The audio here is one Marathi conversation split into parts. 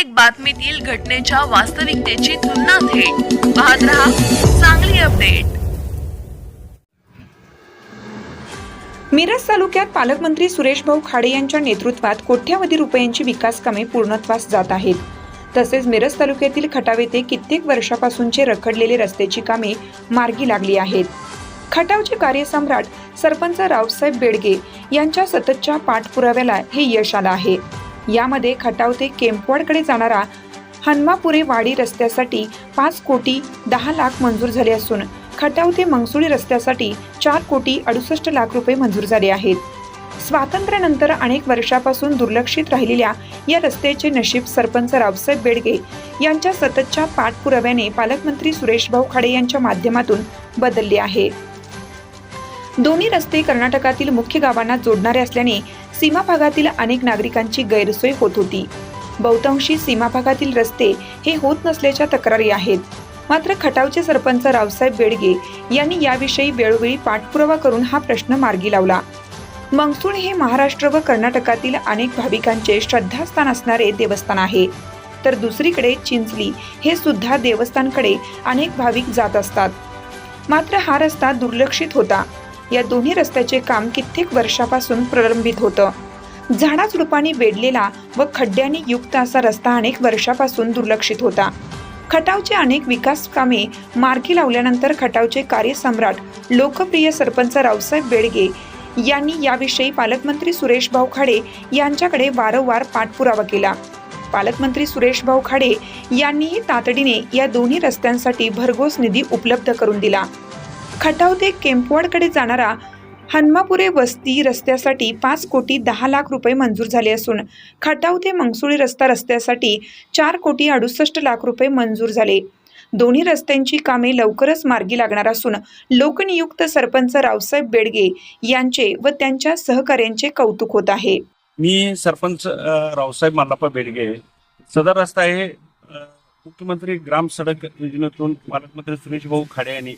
प्रत्येक बातमीतील घटनेच्या वास्तविकतेची तुलना थेट. पाहत रहा चांगली अपडेट. मिरज तालुक्यात पालकमंत्री सुरेश भाऊ खाडे यांच्या नेतृत्वात कोट्यावधी रुपयांची विकास कामे पूर्णत्वास जात आहेत. तसेच मिरज तालुक्यातील खटाव येथे कित्येक वर्षापासूनचे रखडलेले रस्त्याची कामे मार्गी लागली आहेत. खटावचे कार्यसम्राट सरपंच रावसाहेब बेडगे यांच्या सततच्या पाठपुराव्याला हे यश आलं आहे. यामध्ये खटाव ते केम्पवाडकडे जाणारा हनुमापुरे वाडी रस्त्यासाठी पाच कोटी दहा लाख मंजूर झाले असून खटाव ते मंगसुळी रस्त्यासाठी चार कोटी अडुसष्ट लाख रुपये मंजूर झाले आहेत. स्वातंत्र्यानंतर अनेक वर्षापासून दुर्लक्षित राहिलेल्या या रस्त्याचे नशीब सरपंच रावसाहेब बेडगे यांच्या सततच्या पाठपुराव्याने पालकमंत्री सुरेश भाऊ खाडे यांच्या माध्यमातून बदलले आहे. दोन्ही रस्ते कर्नाटकातील मुख्य गावांना जोडणारे असल्याने सीमा भागातील अनेक नागरिकांची गैरसोय होत होती. बहुतांशी सीमा भागातील रस्ते हे होत नसल्याच्या तक्रारी आहेत. मात्र खटावचे सरपंच रावसाहेब बेडगे यांनी याविषयी वेळोवेळी पाठपुरावा करून हा प्रश्न मार्गी लावला. मंगसूळ हे महाराष्ट्र व कर्नाटकातील अनेक भाविकांचे श्रद्धास्थान असणारे देवस्थान आहे. तर दुसरीकडे चिंचली हे सुद्धा देवस्थानकडे अनेक भाविक जात असतात. मात्र हा रस्ता दुर्लक्षित होता. या दोन्ही रस्त्याचे काम कित्येक वर्षापासून प्रलंबित होतं. झाडाझुडपांनी वेढलेला व खड्ड्यांनी युक्त असा रस्ता अनेक वर्षापासून दुर्लक्षित होता. खटावचे अनेक विकास कामे मार्गी लावल्यानंतर खटावचे कार्यसम्राट लोकप्रिय सरपंच रावसाहेब बेडगे यांनी याविषयी पालकमंत्री सुरेश भाऊ खाडे यांच्याकडे वारंवार पाठपुरावा केला. पालकमंत्री सुरेश भाऊ खाडे यांनीही तातडीने या दोन्ही रस्त्यांसाठी भरघोस निधी उपलब्ध करून दिला. खटाव ते केम्पवाडकडे जाणारा हनुमापुरे वस्ती रस्त्यासाठी पाच कोटी दहा लाख रुपये मंजूर झाले असून खटाव ते मंगसुळी रस्ता रस्त्यासाठी चार कोटी अडुसष्ट लाख रुपये मंजूर झाले. दोन्ही रस्त्यांची कामे लवकरच मार्गी लागणार असून लोकनियुक्त सरपंच रावसाहेब बेडगे यांचे व त्यांच्या सहकाऱ्यांचे कौतुक होत आहे. मी सरपंच रावसाहेब मालापा बेडगे. सदर रस्ता हे मुख्यमंत्री ग्राम सडक योजनेतून पालकमंत्री सुरेश भाऊ खाडे यांनी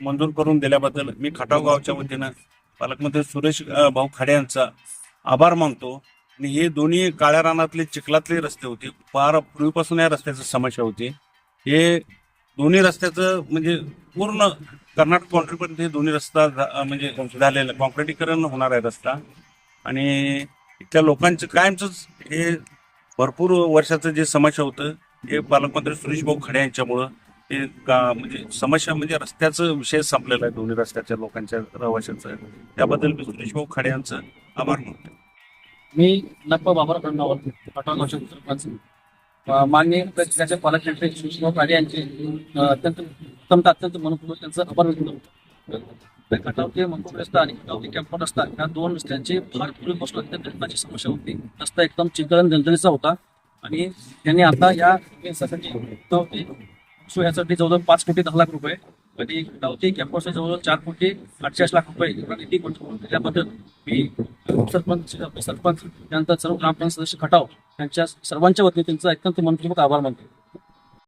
मंजूर करून दिल्याबद्दल मी खटाव गावच्या वतीनं पालकमंत्री सुरेश भाऊ खाडे यांचा आभार मानतो. आणि हे दोन्ही काळ्या रानातले चिखलातले रस्ते होते. फार पूर्वीपासून या रस्त्याची समस्या होती. हे दोन्ही रस्त्याचं म्हणजे पूर्ण कर्नाटक बाउंड्रीपर्यंत हे दोन्ही रस्ता झा- म्हणजे झालेलं कॉन्क्रिटीकरण होणार आहे रस्ता. आणि इथल्या लोकांचं कायमचंच हे भरपूर वर्षाचं जे समस्या होतं हे पालकमंत्री सुरेश भाऊ खडे यांच्यामुळं ते का म्हणजे समस्या म्हणजे रस्त्याचं विषय संपलेला आहे दोन्ही रस्त्याच्या लोकांच्या रहिवाशांचं. त्याबद्दल मी सुरेशभाऊ खडे यांचं आभार मानतो मी नप्पा बाबर खंडावर पाटणगावचे सरपंच अ, जिल्ह्याचे पालकमंत्री सुरेशभाऊ खाडे यांचे अ, अत्यंत उत्तम अत्यंत मनपूर्वक त्यांचं आभार व्यक्त करतो. खटावते मनपूर रस्ता आणि खटावते कॅम्पॉट रस्ता या दोन रस्त्यांची फार पूर्वीपासून अत्यंत घटनाची समस्या होती. रस्ता एकदम चिकन दलदलीचा होता. आणि त्यांनी आता या रस्त्यासाठी खटाव सो यासाठी जवळजवळ पाच कोटी दहा लाख रुपये. आणि गावचे ते जवळजवळ चार कोटी अठ्ठावीस लाख रुपये. निधी त्याबद्दल मी सरपंच सरपंच त्यानंतर सर्व ग्रामपंचायत सदस्य खटाव यांच्या सर्वांच्या वतीने त्यांचा अत्यंत मनपूर्वक आभार मानतो.